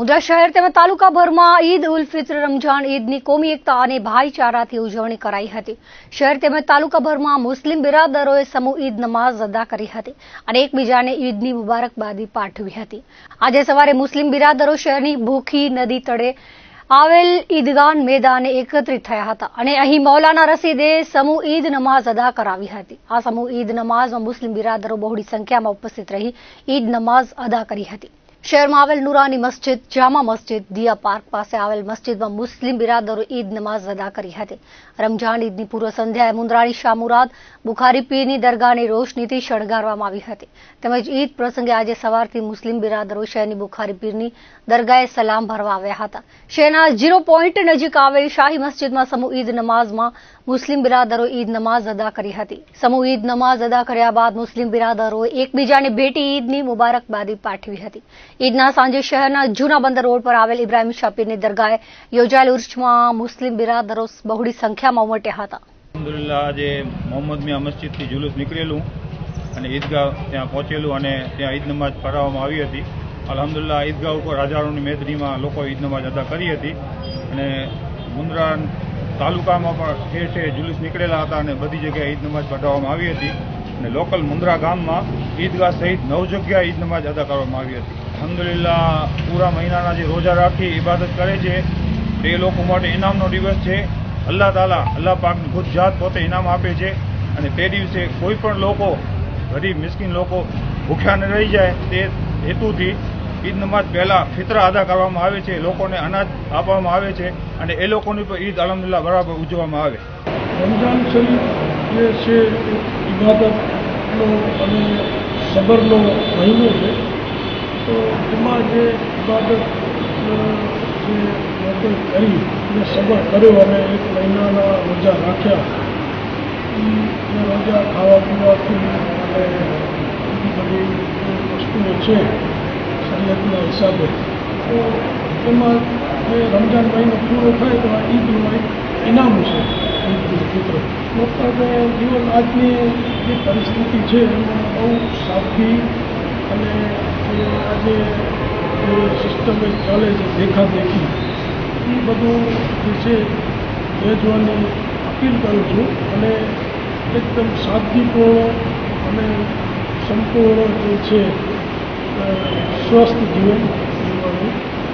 મુદ્રા શહેર તેમજ તાલુકાભરમાં ઈદ ઉલ ફિત્ર, રમઝાન ઈદની કોમી એકતા અને ભાઈચારાથી ઉજવણી કરાઈ હતી. શહેર તેમજ તાલુકાભરમાં મુસ્લિમ બિરાદરોએ સમૂહ ઈદ નમાઝ અદા કરી હતી અને એકબીજાને ઈદની મુબારકબાદી પાઠવી હતી. આજે સવારે મુસ્લિમ બિરાદરો શહેરની ભૂખી નદી તળે આવેલ ઈદગાહ મેદાને એકત્રિત થયા હતા અને અહીં મૌલાના રસીદે સમૂહ ઈદ નમાઝ અદા કરાવી હતી. આ સમૂહ ઈદ નમાઝમાં મુસ્લિમ બિરાદરો બહોળી સંખ્યામાં ઉપસ્થિત રહી ઈદ નમાઝ અદા કરી હતી. શહેરમાં આવેલ નુરાની મસ્જિદ, જામા મસ્જિદ, દિયા પાર્ક પાસે આવેલ મસ્જિદમાં મુસ્લિમ બિરાદરો ઈદ નમાઝ અદા કરી હતી. રમઝાન ઈદની પૂર્વ સંધ્યાએ મુંદ્રાની શામુરાદ બુખારી પીરની દરગાહની રોશનીથી શણગારવામાં આવી હતી. તેમજ ઈદ પ્રસંગે આજે સવારથી મુસ્લિમ બિરાદરો શહેરની બુખારી પીરની દરગાહે સલામ ભરવા આવ્યા હતા. શહેરના ઝીરો પોઈન્ટ નજીક આવેલ શાહી મસ્જિદમાં સમૂહ ઈદ નમાઝમાં મુસ્લિમ બિરાદરો ઈદ નમાઝ અદા કરી હતી. સમૂહ ઈદ નમાઝ અદા કર્યા બાદ મુસ્લિમ બિરાદરોએ એકબીજાને ભેટી ઈદની મુબારકબાદી પાઠવી હતી. ઈદના સાંજે શહેરના જૂના બંદર રોડ પર આવેલ ઇબ્રાહીમ શાપીરની દરગાહે યોજાયેલ ઉર્સમાં મુસ્લિમ બિરાદરો બહોળી સંખ્યામાં ઉમટ્યા હતા. અલહમદુલિલ્લાહ, આજે મોહમ્મદ મિયા મસ્જિદથી જુલુસ નીકળેલું અને ઈદગાહ ત્યાં પહોંચેલું અને ત્યાં ઈદ નમાજ પઢાવવામાં આવી હતી. અલહમદુલિલ્લાહ, ઈદગાહ ઉપર હજારોની મેદનીમાં લોકો ઈદ નમાજ અદા કરી હતી અને મુન્દ્રા તાલુકામાં પણ ઠેર ઠેર જુલુસ નીકળેલા હતા અને બધી જગ્યાએ ઈદ નમાજ પઢાવવામાં આવી હતી. અને લોકલ મુન્દ્રા ગામમાં ઈદગાહ સહિત નવ જગ્યાએ ઈદ નમાજ અદા કરવામાં આવી હતી. અલહમદુલિલ્લાહ, પૂરા મહિનાના જે રોજા રાખી ઇબાદત કરે છે, તે લોકો માટે ઇનામનો દિવસ છે. અલ્લાહ તાલા, અલ્લાહ પાકની ખુદ જાત પોતે ઇનામ આપે છે. અને તે દિવસે કોઈ પણ લોકો, ગરીબ, મિસ્કીન લોકો ભૂખ્યા ન રહી જાય તે હેતુથી ઈદ નમાજ પહેલા ફિત્ર અદા કરવામાં આવે છે, લોકોને અનાજ આપવામાં આવે છે અને એ લોકોની પણ ઈદ અલહમદુલિલ્લાહ બરાબર ઉજવવામાં આવે. રમઝાન શરીફ જે છે ઇબાદતનો અને સબરનો મહિનો છે. તો એમાં જે ઇબાદત જે કરી અને સબર કર્યો અને એક મહિનાના રોજા રાખ્યા એ રોજા ખાવા પીવાથી અને બધી વસ્તુઓ છે. શરીયતના હિસાબે તો એમાં જે રમજાન મહિનો પૂરો થાય તો આ ઈદનું એક ઇનામ છે ઈદ ઉલ ફિત્ર જીવન આજની જે પરિસ્થિતિ છે, એમાં બહુ સાદગી અને આજે જે સિસ્ટમે ચાલે છે, દેખાદેખી. એ બધું જે છે વેચવાની અપીલ કરું છું અને એકદમ સાદગીપૂર્ણ અને સંપૂર્ણ જે છે ষষ্ঠ জীবন